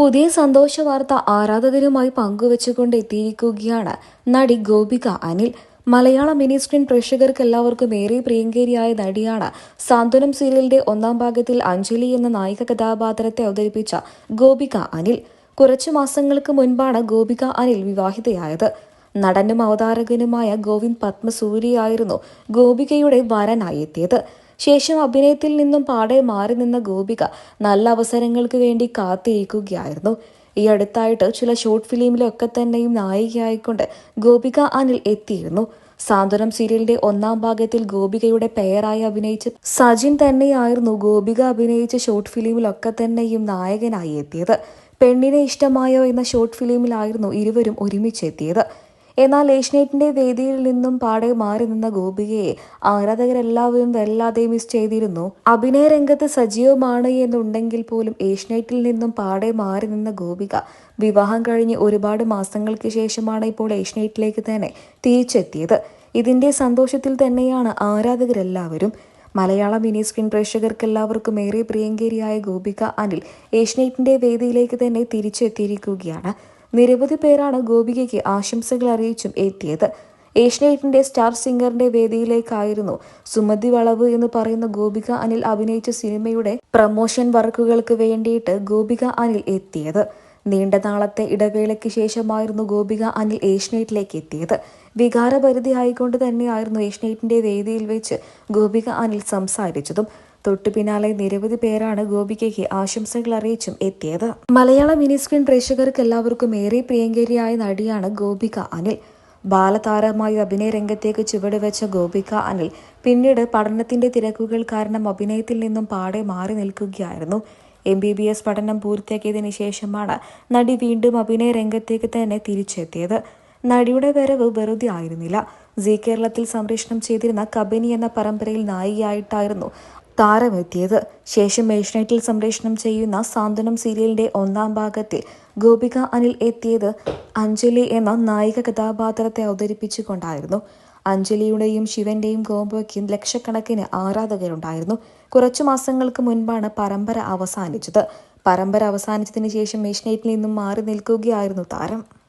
പുതിയ സന്തോഷ വാർത്ത ആരാധകരുമായി പങ്കുവച്ചുകൊണ്ട് എത്തിയിരിക്കുകയാണ് നടി ഗോപിക അനിൽ. മലയാള മിനി സ്ക്രീൻ പ്രേക്ഷകർക്ക് എല്ലാവർക്കും ഏറെ പ്രിയങ്കരിയായ നടിയാണ്. സാന്ത്വനം സീരിയലിന്റെ ഒന്നാം ഭാഗത്തിൽ അഞ്ജലി എന്ന നായിക കഥാപാത്രത്തെ അവതരിപ്പിച്ച ഗോപിക അനിൽ. കുറച്ചു മാസങ്ങൾക്ക് മുൻപാണ് ഗോപിക അനിൽ വിവാഹിതയായത്. നടനും അവതാരകനുമായ ഗോവിന്ദ് പത്മസൂരിയായിരുന്നു ഗോപികയുടെ വരനായി എത്തിയത്. ശേഷം അഭിനയത്തിൽ നിന്നും പാടെ മാറി നിന്ന ഗോപിക നല്ല അവസരങ്ങൾക്ക് വേണ്ടി കാത്തിരിക്കുകയായിരുന്നു. ഈ അടുത്തായിട്ട് ചില ഷോർട്ട് ഫിലിമിലൊക്കെ തന്നെയും നായികയായിക്കൊണ്ട് ഗോപിക അനിൽ എത്തിയിരുന്നു. സാന്ത്വനം സീരിയലിന്റെ ഒന്നാം ഭാഗത്തിൽ ഗോപികയുടെ പേരായി അഭിനയിച്ച സജിൻ തന്നെയായിരുന്നു ഗോപിക അഭിനയിച്ച ഷോർട്ട് ഫിലിമിലൊക്കെ തന്നെയും നായകനായി എത്തിയത്. പെണ്ണിനെ ഇഷ്ടമായോ എന്ന ഷോർട്ട് ഫിലിമിലായിരുന്നു ഇരുവരും ഒരുമിച്ചെത്തിയത്. എന്നാൽ ഏഷ്യനെറ്റിന്റെ വേദിയിൽ നിന്നും പാടെ മാറി നിന്ന ഗോപികയെ ആരാധകരെല്ലാവരും വല്ലാതെ മിസ് ചെയ്തിരുന്നു. അഭിനയ രംഗത്ത് സജീവമാണ് എന്നുണ്ടെങ്കിൽ പോലും ഏഷ്യനെറ്റിൽ നിന്നും പാടെ മാറി നിന്ന ഗോപിക വിവാഹം കഴിഞ്ഞ് ഒരുപാട് മാസങ്ങൾക്ക് ശേഷമാണ് ഇപ്പോൾ ഏഷ്യനെറ്റിലേക്ക് തന്നെ തിരിച്ചെത്തിയത്. ഇതിന്റെ സന്തോഷത്തിൽ തന്നെയാണ് ആരാധകരെല്ലാവരും. മലയാള മിനി സ്ക്രീൻ പ്രേക്ഷകർക്ക് എല്ലാവർക്കും ഏറെ പ്രിയങ്കരിയായ ഗോപിക അനിൽ ഏഷ്യനെറ്റിന്റെ വേദിയിലേക്ക് തന്നെ തിരിച്ചെത്തിയിരിക്കുകയാണ്. നിരവധി പേരാണ് ഗോപികയ്ക്ക് ആശംസകൾ അറിയിച്ചും എത്തിയത്. ഏഷ്യനെറ്റിന്റെ സ്റ്റാർ സിംഗറിന്റെ വേദിയിലേക്കായിരുന്നു സുമതി വളവ് എന്ന് പറയുന്ന ഗോപിക അനിൽ അഭിനയിച്ച സിനിമയുടെ പ്രമോഷൻ വർക്കുകൾക്ക് വേണ്ടിയിട്ട് ഗോപിക അനിൽ എത്തിയത്. നീണ്ട നാളത്തെ ഇടവേളയ്ക്ക് ശേഷമായിരുന്നു ഗോപിക അനിൽ ഏഷ്യനെറ്റിലേക്ക് എത്തിയത്. വികാരപരിധി ആയിക്കൊണ്ട് തന്നെയായിരുന്നു ഏഷ്യനെറ്റിന്റെ വേദിയിൽ വെച്ച് ഗോപിക അനിൽ സംസാരിച്ചതും. തൊട്ടു പിന്നാലെ നിരവധി പേരാണ് ഗോപികയ്ക്ക് ആശംസകൾ അറിയിച്ചും എത്തിയത്. മലയാള മിനി സ്ക്രീൻ പ്രേക്ഷകർക്ക് എല്ലാവർക്കും ഏറെ പ്രിയങ്കരിയായ നടിയാണ് ഗോപിക അനിൽ. ബാലതാരമായി അഭിനയ രംഗത്തേക്ക് ചുവടുവെച്ച ഗോപിക അനിൽ പിന്നീട് പഠനത്തിന്റെ തിരക്കുകൾ കാരണം അഭിനയത്തിൽ നിന്നും പാടെ മാറി നിൽക്കുകയായിരുന്നു. എം ബി ബി എസ് പഠനം പൂർത്തിയാക്കിയതിന് ശേഷമാണ് നടി വീണ്ടും അഭിനയ രംഗത്തേക്ക് തന്നെ തിരിച്ചെത്തിയത്. നടിയുടെ വരവ് വെറുതെ ആയിരുന്നില്ല. ജി കേരളത്തിൽ സംപ്രേഷണം ചെയ്തിരുന്ന കബനി എന്ന പരമ്പരയിൽ നായികയായിട്ടായിരുന്നു താരമെത്തിയത്. ശേഷം ഏഷ്യനെറ്റിൽ സംപ്രേഷണം ചെയ്യുന്ന സാന്ത്വനം സീരിയലിന്റെ ഒന്നാം ഭാഗത്തിൽ ഗോപിക അനിൽ എത്തിയത് അഞ്ജലി എന്ന നായിക കഥാപാത്രത്തെ അവതരിപ്പിച്ചുകൊണ്ടായിരുന്നു. അഞ്ജലിയുടെയും ശിവന്റെയും ഗോപയ്ക്കും ലക്ഷക്കണക്കിന് ആരാധകരുണ്ടായിരുന്നു. കുറച്ചു മാസങ്ങൾക്ക് മുൻപാണ് പരമ്പര അവസാനിച്ചത്. പരമ്പര അവസാനിച്ചതിന് ശേഷം ഏഷ്യനെറ്റിൽ നിന്നും മാറി നിൽക്കുകയായിരുന്നു താരം.